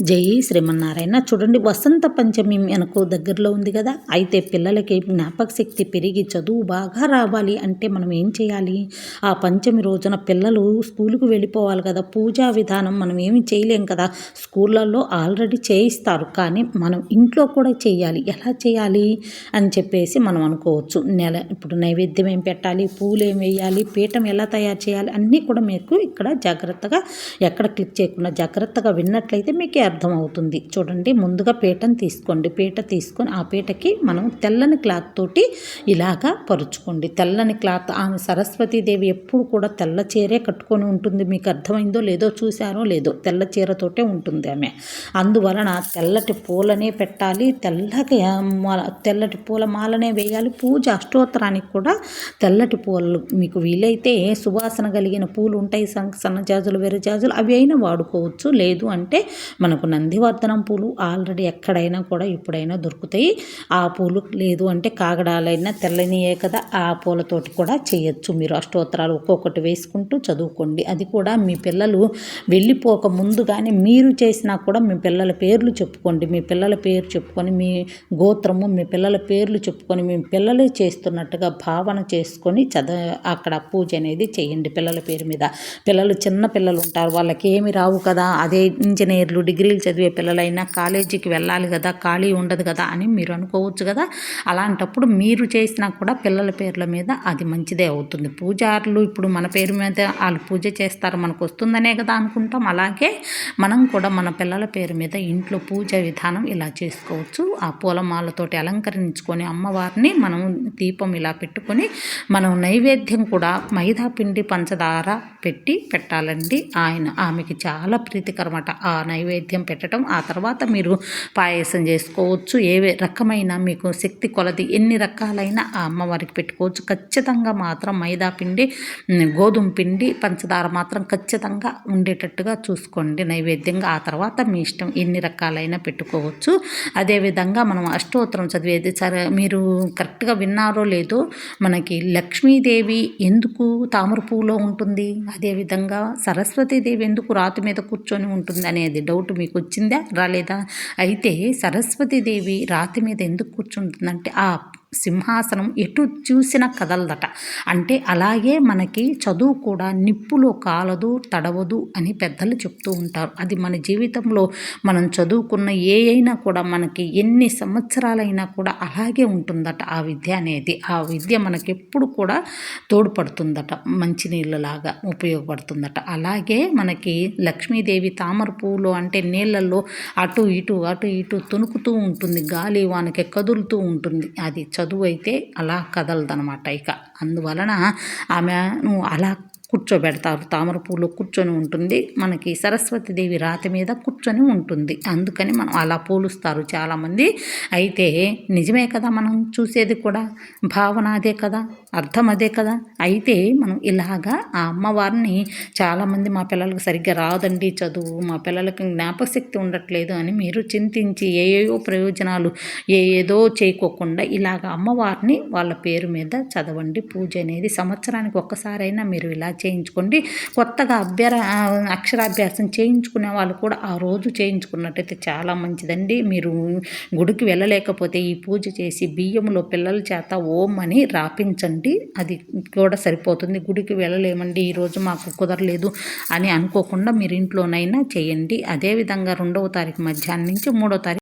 జై శ్రీమన్నారాయణ. చూడండి వసంత పంచమి మనకు దగ్గరలో ఉంది కదా. అయితే పిల్లలకి జ్ఞాపక శక్తి పెరిగి చదువు బాగా రావాలి అంటే మనం ఏం చేయాలి? ఆ పంచమి రోజున పిల్లలు స్కూల్కి వెళ్ళిపోవాలి కదా. పూజా విధానం మనం ఏమి చేయలేం కదా. స్కూళ్ళల్లో ఆల్రెడీ చేయిస్తారు. కానీ మనం ఇంట్లో కూడా చేయాలి. ఎలా చేయాలి? అని చెప్పేసి మనం అనుకోవచ్చు. నెల ఇప్పుడు నైవేద్యం ఏం పెట్టాలి? పూలు ఏం వేయాలి? పీఠం ఎలా తయారు చేయాలి? అన్నీ కూడా మీకు ఇక్కడ జాగ్రత్తగా ఎక్కడ క్లిక్ చేయకుండా జాగ్రత్తగా విన్నట్లయితే మీకు అర్థమవుతుంది. చూడండి ముందుగా పీటను తీసుకోండి. పీట తీసుకొని ఆ పీటకి మనం తెల్లని క్లాత్ తోటి ఇలాగా పరుచుకోండి. తెల్లని క్లాత్ ఆమె సరస్వతీదేవి ఎప్పుడు కూడా తెల్ల చీరే కట్టుకొని ఉంటుంది. మీకు అర్థమైందో లేదో చూశారో లేదో తెల్ల చీరతోటే ఉంటుంది ఆమె. అందువలన తెల్లటి పూలనే పెట్టాలి. తెల్లకి తెల్లటి పూల మాలనే వేయాలి. పూజ అష్టోత్తరానికి కూడా తెల్లటి పూలు మీకు వీలైతే సువాసన కలిగిన పూలు ఉంటాయి. సన్నజాజులు వెరజాజులు అవి అయినా వాడుకోవచ్చు. లేదు అంటే మన మనకు నందివర్ధనం పూలు ఆల్రెడీ ఎక్కడైనా కూడా ఇప్పుడైనా దొరుకుతాయి. ఆ పూలు లేదు అంటే కాగడాలైనా తెల్లనియే కదా ఆ పూలతోటి కూడా చేయొచ్చు. మీరు అష్టోత్తరాలు ఒక్కొక్కటి వేసుకుంటూ చదువుకోండి. అది కూడా మీ పిల్లలు వెళ్ళిపోక ముందుగానే మీరు చేసినా కూడా మీ పిల్లల పేర్లు చెప్పుకోండి. మీ పిల్లల పేరు చెప్పుకొని మీ గోత్రము మీ పిల్లల పేర్లు చెప్పుకొని మీ పిల్లలే చేస్తున్నట్టుగా భావన చేసుకొని చద అక్కడ పూజ అనేది చేయండి పిల్లల పేరు మీద. పిల్లలు చిన్న పిల్లలు ఉంటారు. వాళ్ళకి ఏమి రావు కదా అదే ఇంజనీర్లు డిగ్రీ డిగ్రీలు చదివే పిల్లలైనా కాలేజీకి వెళ్ళాలి కదా ఖాళీ ఉండదు కదా అని మీరు అనుకోవచ్చు కదా. అలాంటప్పుడు మీరు చేసినా కూడా పిల్లల పేర్ల మీద అది మంచిదే అవుతుంది. పూజారులు ఇప్పుడు మన పేరు మీద వాళ్ళు పూజ చేస్తారు మనకు వస్తుందనే కదా అనుకుంటాం. అలాగే మనం కూడా మన పిల్లల పేరు మీద ఇంట్లో పూజ విధానం ఇలా చేసుకోవచ్చు. ఆ పూలమాలతోటి అలంకరించుకొని అమ్మవారిని మనం దీపం ఇలా పెట్టుకొని మనం నైవేద్యం కూడా మైదా పిండి పంచదార పెట్టి పెట్టాలండి. ఆయన ఆమెకి చాలా ప్రీతికరమట ఆ నైవేద్యం నైవేద్యం పెట్టడం ఆ తర్వాత మీరు పాయసం చేసుకోవచ్చు. ఏ రకమైన మీకు శక్తి కొలది ఎన్ని రకాలైన ఆ అమ్మవారికి పెట్టుకోవచ్చు. ఖచ్చితంగా మాత్రం మైదా పిండి గోధుమ పిండి పంచదార మాత్రం ఖచ్చితంగా ఉండేటట్టుగా చూసుకోండి నైవేద్యంగా. ఆ తర్వాత మీ ఇష్టం ఎన్ని రకాలైనా పెట్టుకోవచ్చు. అదేవిధంగా మనం అష్టోత్తరం చదివేది సరే మీరు కరెక్ట్గా విన్నారో లేదో మనకి లక్ష్మీదేవి ఎందుకు తామర పువ్వులో ఉంటుంది? అదేవిధంగా సరస్వతీదేవి ఎందుకు రాతి మీద కూర్చొని ఉంటుంది అనేది డౌట్ మీకు వచ్చిందా రాలేదా? అయితే సరస్వతీదేవి రాతి మీద ఎందుకు కూర్చుంటుందంటే ఆ సింహాసనం ఎటు చూసినా కదలదట. అంటే అలాగే మనకి చదువు కూడా నిప్పులో కాలదు తడవదు అని పెద్దలు చెప్తూ ఉంటారు. అది మన జీవితంలో మనం చదువుకున్న ఏ అయినా కూడా మనకి ఎన్ని సంవత్సరాలైనా కూడా అలాగే ఉంటుందట ఆ విద్య అనేది. ఆ విద్య మనకి ఎప్పుడు కూడా తోడ్పడుతుందట మంచినీళ్ళలాగా ఉపయోగపడుతుందట. అలాగే మనకి లక్ష్మీదేవి తామర పువ్వులు అంటే నీళ్ళల్లో అటు ఇటు అటు ఇటు తునుకుతూ ఉంటుంది. గాలి వానకి కదులుతూ ఉంటుంది. అది చదువు అయితే అలా కదలదనమాట ఇక. అందువలన ఆమెను అలా కూర్చోబెడతారు. తామర పూలు కూర్చొని ఉంటుంది. మనకి సరస్వతీదేవి రాతి మీద కూర్చొని ఉంటుంది. అందుకని మనం అలా పోలుస్తారు చాలామంది. అయితే నిజమే కదా మనం చూసేది కూడా? భావన అదే కదా? అర్థం అదే కదా? అయితే మనం ఇలాగా ఆ అమ్మవారిని చాలామంది మా పిల్లలకు సరిగ్గా రాదండి చదువు. మా పిల్లలకి జ్ఞాపకశక్తి ఉండట్లేదు అని మీరు చింతించి ఏయో ప్రయోజనాలు ఏ ఏదో చేయకోకుండా ఇలాగ అమ్మవారిని వాళ్ళ పేరు మీద చదవండి. పూజ అనేది సంవత్సరానికి ఒక్కసారైనా మీరు ఇలా చేయించుకోండి. కొత్తగా అభ్యర అక్షరాభ్యాసం చేయించుకునే వాళ్ళు కూడా ఆ రోజు చేయించుకున్నట్టయితే చాలా మంచిదండి. మీరు గుడికి వెళ్ళలేకపోతే ఈ పూజ చేసి బియ్యంలో పిల్లల చేత ఓం అని రాపించండి. అది కూడా సరిపోతుంది. గుడికి వెళ్ళలేమండి. ఈరోజు మాకు కుదరలేదు అని అనుకోకుండా మీరు ఇంట్లోనైనా చేయండి. అదేవిధంగా రెండవ తారీఖు మధ్యాహ్నం నుంచి మూడో తారీఖు